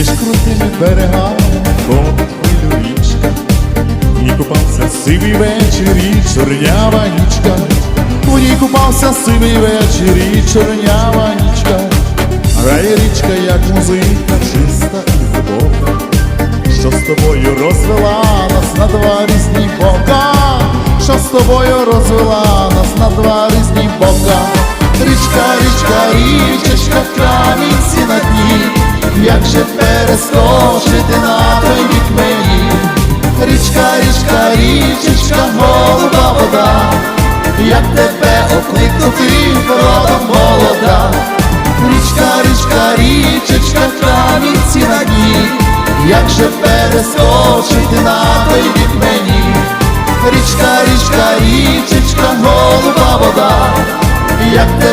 між крутими берегами ходить хвилю річка, в ній купався сивий вечір і чорнява нічка, в ній купався сивий вечір і чорнява нічка, грає річка, як музика, чиста і глибока, що з тобою розвела нас на два різні бока, що з тобою розвела нас на два різні бока. Річка, річка, річечка, як же перескочити на той бік мені. Річка, річка, річечка, голуба вода, як тебе окликнути, родом молода. Річка, річка, річечка, камінці на дні, як же перескочити на той бік мені. Річка, річка, річечка, голуба вода, як тебе